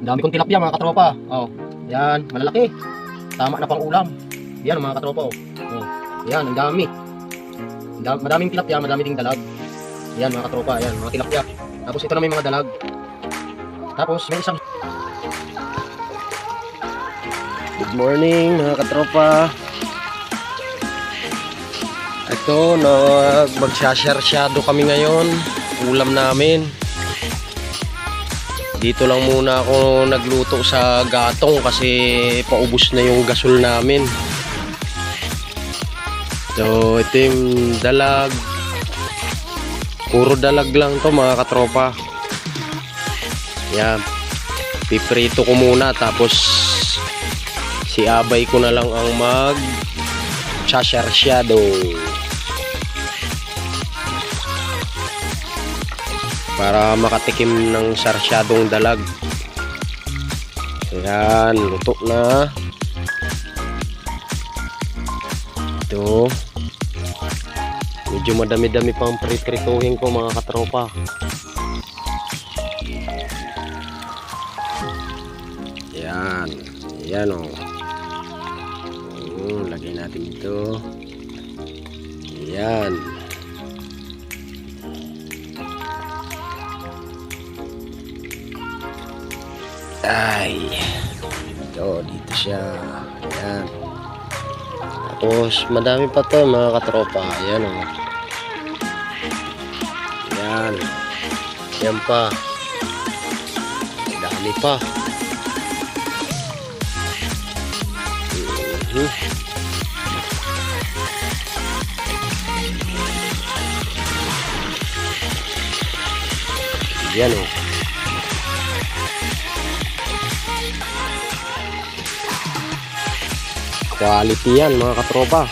Dami kong tilapia mga katropa. Oh, yan, malalaki. Tama na pang ulam. Yan mga katropa. Oh. Oh, yan, ang dami. Dami- Madaming tilapia, madami ding dalag. Yan mga katropa, yan, mga tilapia. Tapos ito na may mga dalag. Tapos may isang Good morning mga katropa. Ito, nag magsasyarsyado kami ngayon. Ulam namin. Dito lang muna ako nagluto sa gatong kasi paubos na yung gasol namin. So, ito yung dalag. Puro dalag lang to mga katropa. Yan. Piprito ko muna tapos si Abay ko na lang ang mag sasyarsyado. Para makatikim ng sarsyadong dalag. Ayan, luto na. Ito. Medyo madami-dami pang priprituhin ko mga katropa. Ayan. Ayan o. Oh. Oh, lagay natin ito. Ayan. Ay. Ito, dito siya. Ayan. Tapos, madami pa to mga katropa. Ayan o. Ayan. Ayan pa. Dami pa. Mhm. Yan o. Quality yan mga katropa.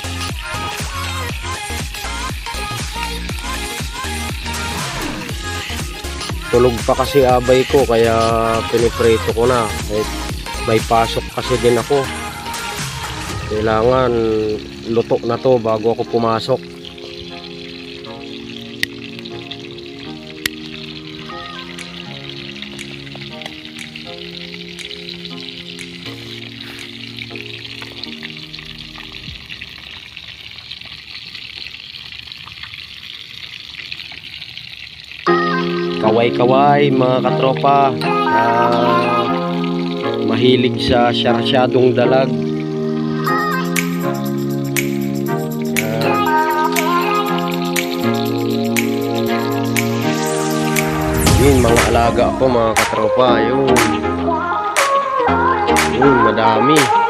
Tulog pa kasi abay ko kaya piniprito ko na. May, may pasok kasi din ako. Kailangan luto na to bago ako pumasok. Kaway-kaway mga katropa na mahilig sa syarsyadong dalag. Yun, mga alaga ko mga katropa. Yun. Yun, madami.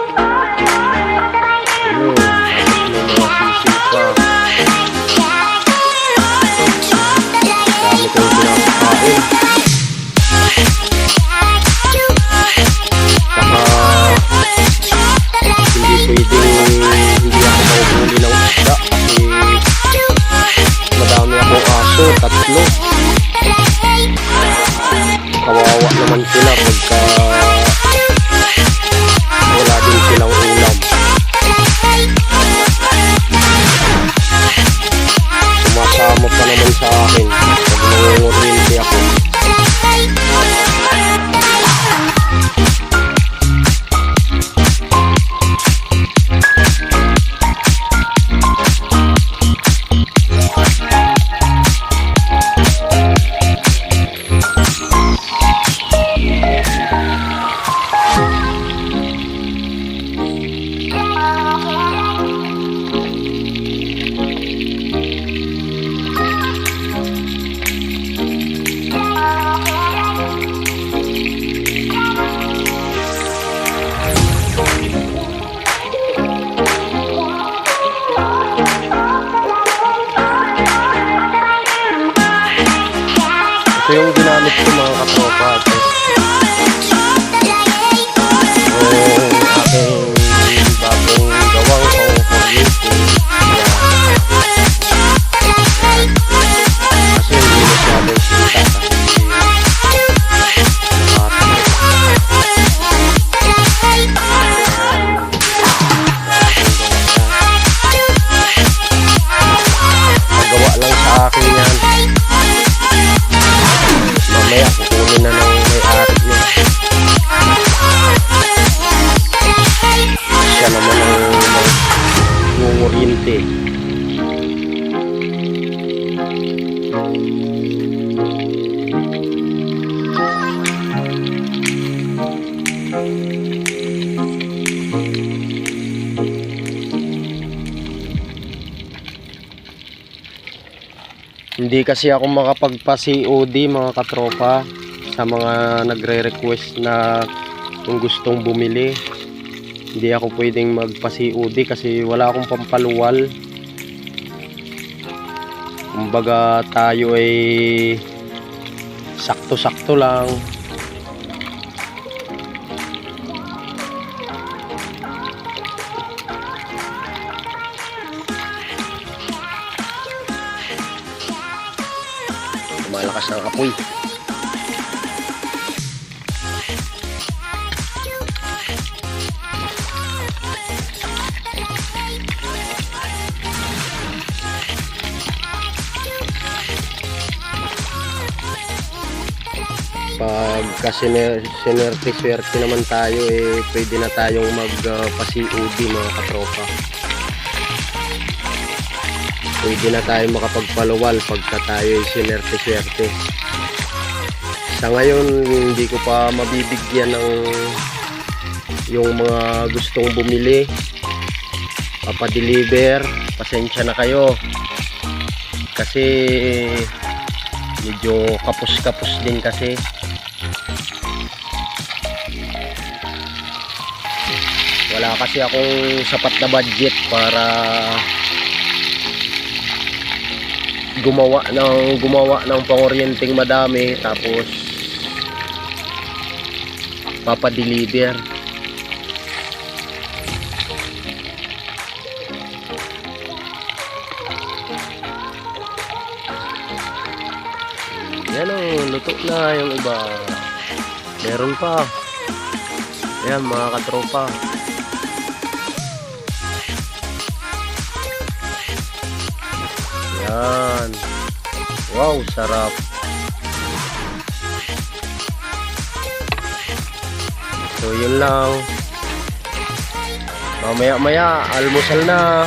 Cavite. Hindi kasi ako makapagpa-COD mga katropa sa mga nagre-request na kung gustong bumili hindi ako pwedeng magpa-COD kasi wala akong pampaluwal. Kumbaga tayo ay sakto-sakto lang. Malakas ang apoy. Pag kasi sinerte-swerte naman tayo eh pwede na tayong magpa-COD mga katropa. Pwede na tayo makapagpaluwal pagka tayo sinerte-swerte sa ngayon hindi ko pa mabibigyan ng yung mga gustong bumili. Papadeliver pasensya na kayo. Kasi medyo kapos-kapos din kasi wala kasi akong sapat na budget para gumawa ng gumawa ng pangoryenteng madami tapos papadeliver yan o luto na yung iba meron pa yan mga katropa Yan. Wow, sarap. So, yun lang. Mamaya-maya, almusal na.